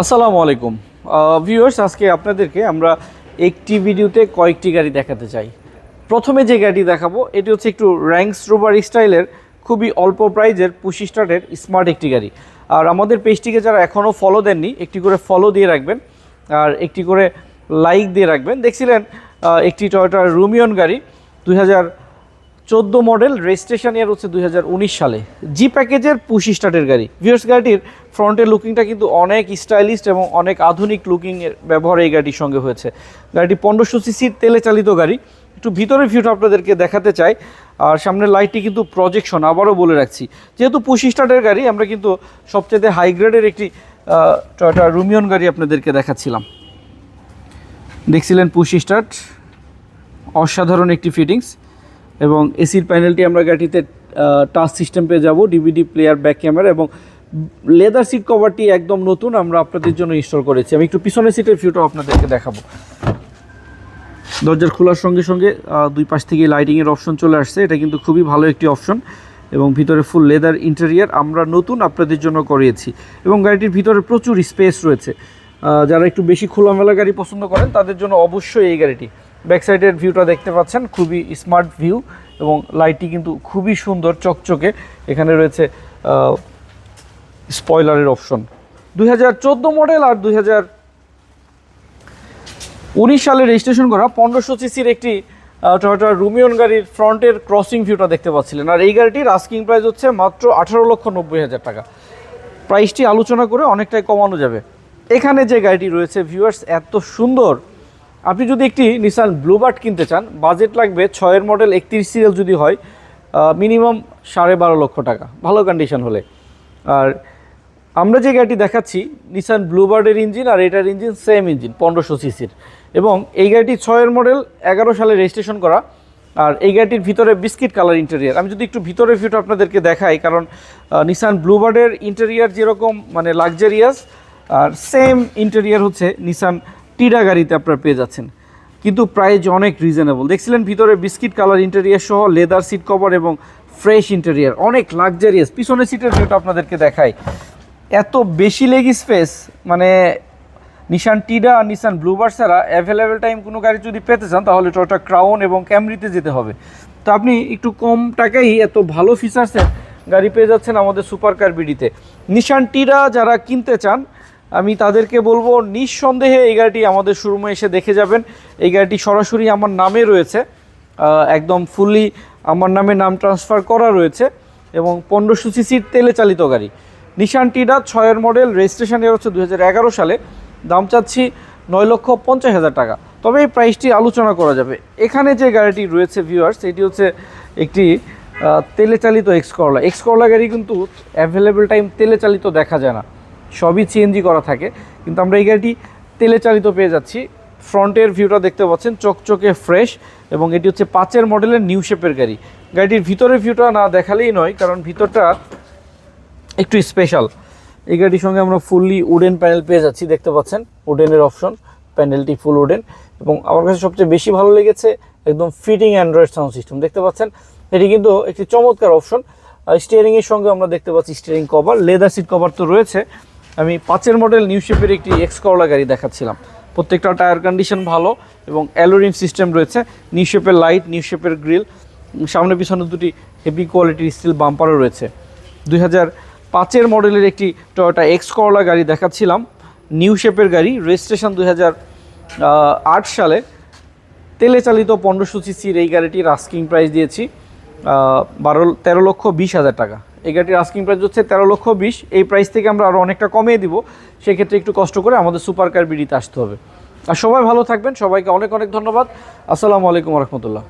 আসসালামু আলাইকুম। ভিউয়ার্স আজকে আপনাদেরকে আমরা একটি ভিডিওতে কয়েকটি গাড়ি দেখাতে চাই। প্রথমে যে গাড়ি দেখাবো, এটি হচ্ছে একটু র্যাঙ্কস রোবার স্টাইলের, খুবই অল্প প্রাইজের পুশি স্টার্টের স্মার্ট একটি গাড়ি। আর আমাদের পেজটিকে যারা এখনও ফলো দেননি, একটি করে ফলো দিয়ে রাখবেন, আর একটি করে লাইক দিয়ে রাখবেন। দেখছিলেন একটি টয়োটা রুমিয়ন গাড়ি, দুই হাজার চোদ্দ মডেল রেজিস্ট্রেশন ইয়ার হচ্ছে দু হাজার উনিশ সালে। জি প্যাকেজের পুশি স্টার্টের গাড়ি। ভিউয়ার্স গাড়িটির ফ্রন্টের লুকিংটা কিন্তু অনেক স্টাইলিস্ট এবং অনেক আধুনিক লুকিং এর ব্যবহার এই গাড়ির সঙ্গে হয়েছে। গাড়িটি পনেরোশো সিসির তেলে চালিত গাড়ি। একটু ভিতরের ভিউটা আপনাদেরকে দেখাতে চাই। আর সামনের লাইটটি কিন্তু প্রজেকশন আবারও বলে রাখছি। যেহেতু পুশি স্টার্টের গাড়ি, আমরা কিন্তু সবচেয়ে হাই গ্রেডের একটি টয়টা রুমিয়ন গাড়ি আপনাদেরকে দেখাচ্ছিলাম। দেখছিলেন পুশি স্টার্ট? অসাধারণ একটি ফিটিংস এবং এসির প্যানেলটি আমরা গাড়িতে টাচ সিস্টেম পেয়ে যাব ডিভিডি প্লেয়ার ব্যাক ক্যামেরা এবং লেদার সিট কভারটি একদম নতুন আমরা আপনাদের জন্য ইনস্টল করেছি। আমি একটু পিছনের সিটের ভিউটাও আপনাদেরকে দেখাবো। দরজার খোলার সঙ্গে সঙ্গে দুই পাশ থেকে লাইটিংয়ের অপশন চলে আসছে। এটা কিন্তু খুবই ভালো একটি অপশন এবং ভিতরে ফুল লেদার ইন্টেরিয়ার আমরা নতুন আপনাদের জন্য করিয়েছি এবং গাড়িটির ভিতরে প্রচুর স্পেস রয়েছে। যারা একটু বেশি খোলামেলা গাড়ি পছন্দ করেন, তাদের জন্য অবশ্যই এই গাড়িটি। ব্যাক সাইডের ভিউটা দেখতে পাচ্ছেন, খুবই স্মার্ট ভিউ এবং লাইটটি কিন্তু খুবই সুন্দর, চকচকে। এখানে রয়েছে স্পয়লারের অপশন। দুই হাজার চোদ্দ মডেল আর দুই উনিশ সালে রেজিস্ট্রেশন করা পনেরোশো সিসির একটি টয়োটা রুমিয়ন গাড়ির ফ্রন্টের ক্রসিং ভিউটা দেখতে পাচ্ছিলেন। আর এই গাড়িটির আস্কিং প্রাইস হচ্ছে মাত্র আঠারো লক্ষ নব্বই হাজার টাকা। প্রাইসটি আলোচনা করে অনেকটাই কমানো যাবে। এখানে যে গাড়িটি রয়েছে ভিউয়ার্স এত সুন্দর আপনি যদি একটি নিসান ব্লুবার্ড কিনতে চান বাজেট লাগবে ছয়ের মডেল একত্রিশ সিরিয়াল যদি হয় মিনিমাম সাড়ে বারো লক্ষ টাকা। ভালো কন্ডিশন হলে। আর আমরা যে গাড়িটি দেখাচ্ছি নিসান ব্লুবার্ডের ইঞ্জিন আর এটার ইঞ্জিন সেম ইঞ্জিন পনেরোশো সিসির এবং এই গাড়িটি ছয়ের মডেল এগারো সালে রেজিস্ট্রেশন করা। আর এই গাড়িটির ভিতরে বিস্কিট কালার ইন্টেরিয়ার আমি যদি একটু ভিতরে ভিউটা আপনাদেরকে দেখাই, কারণ নিসান ব্লুবার্ডের ইন্টেরিয়ার যেরকম মানে লাক্সারিয়াস আর সেম ইন্টেরিয়ার হচ্ছে নিসান টিডা গাড়িতে আপনারা পেয়ে যাচ্ছেন। কিন্তু প্রাইস অনেক রিজনেবল দেখছিলেন ভিতরে বিস্কিট কালার ইন্টেরিয়ার সহ লেদার সিট কভার এবং ফ্রেশ ইন্টেরিয়ার অনেক লাক্সারিয়াস পিছনের সিটের ভিউটা আপনাদেরকে দেখাই। এত বেশি লেগ স্পেস মানে নিশান টিডা আর নিশান ব্লুবার ছাড়া অ্যাভেলেবেল টাইম কোনো গাড়ি যদি পেতে চান, তাহলে টয়োটা ক্রাউন এবং ক্যামরিতে যেতে হবে। তো আপনি একটু কম টাকায় এত ভালো ফিচার্সের গাড়ি পেয়ে যাচ্ছেন আমাদের সুপার কার বিডিতে নিশান টিডা যারা কিনতে চান আমি তাদেরকে বলব, নিঃসন্দেহে এই গাড়িটি আমাদের শোরুমে এসে দেখে যাবেন। এই গাড়িটি সরাসরি আমার নামে রয়েছে। একদম ফুললি আমার নামে নাম ট্রান্সফার করা রয়েছে এবং পনেরোশো সিসির তেলে চালিত গাড়ি। নিশান টিডা ছয়ের মডেল রেজিস্ট্রেশন এর হচ্ছে দু হাজার এগারো সালে। দাম চাচ্ছি নয় লক্ষ পঞ্চাশ হাজার টাকা। তবে এই প্রাইসটি আলোচনা করা যাবে। এখানে যে গাড়িটি রয়েছে ভিউয়ার্স এটি হচ্ছে একটি তেলে চালিত এক্স করলা গাড়ি কিন্তু অ্যাভেলেবেল টাইম তেলে চালিত দেখা যায় না। সবই সিএনজি করা থাকে। কিন্তু আমরা এই গাড়িটি তেলে চালিত পেয়ে যাচ্ছি। ফ্রন্টের ভিউটা দেখতে পাচ্ছেন, চকচকে ফ্রেশ এবং এটি হচ্ছে পাঁচের মডেলের নিউ শেপের গাড়ি। গাড়িটির ভিতরের ভিউটা না দেখালেই নয়, কারণ ভিতরটা একটু স্পেশাল এই গাড়ির সঙ্গে আমরা ফুললি উডেন প্যানেল পেয়ে যাচ্ছি, দেখতে পাচ্ছেন উডেনের অপশন প্যানেলটি ফুল উডেন এবং আমার কাছে সবচেয়ে বেশি ভালো লেগেছে একদম ফিটিং অ্যান্ড্রয়েড সাউন্ড সিস্টেম দেখতে পাচ্ছেন? এটি কিন্তু একটি চমৎকার অপশন স্টিয়ারিংয়ের সঙ্গে আমরা দেখতে পাচ্ছি steering cover leather seat cover তো রয়েছে। আমি পাঁচের মডেল নিউ শেপের একটি এক্স করলা গাড়ি দেখাচ্ছিলাম। প্রত্যেকটা টায়ার কন্ডিশন ভালো এবং অ্যালোরিন সিস্টেম রয়েছে। নিউ শেপের লাইট নিউ শেপের গ্রিল সামনে পিছনে দুটি হেভি কোয়ালিটির স্টিল বাম্পারও রয়েছে। দুই হাজার পাঁচের মডেলের একটি টয়োটা এক্স করলা গাড়ি দেখাচ্ছিলাম। নিউ শেপের গাড়ি রেজিস্ট্রেশন দুই আট সালে। তেলে চালিত পনেরোশো সিসির এই গাড়িটির আস্কিং প্রাইস দিয়েছি বারো, তেরো লক্ষ বিশ হাজার টাকা। এই গাড়িটির আস্কিং প্রাইস হচ্ছে তেরো লক্ষ বিশ। এই প্রাইস থেকে আমরা আরও অনেকটা কমিয়ে দিব। সেক্ষেত্রে একটু কষ্ট করে আমাদের সুপার কার বিডিতে আসতে হবে। আর সবাই ভালো থাকবেন। সবাইকে অনেক অনেক ধন্যবাদ। আসসালামু আলাইকুম রহমতুল্লাহ।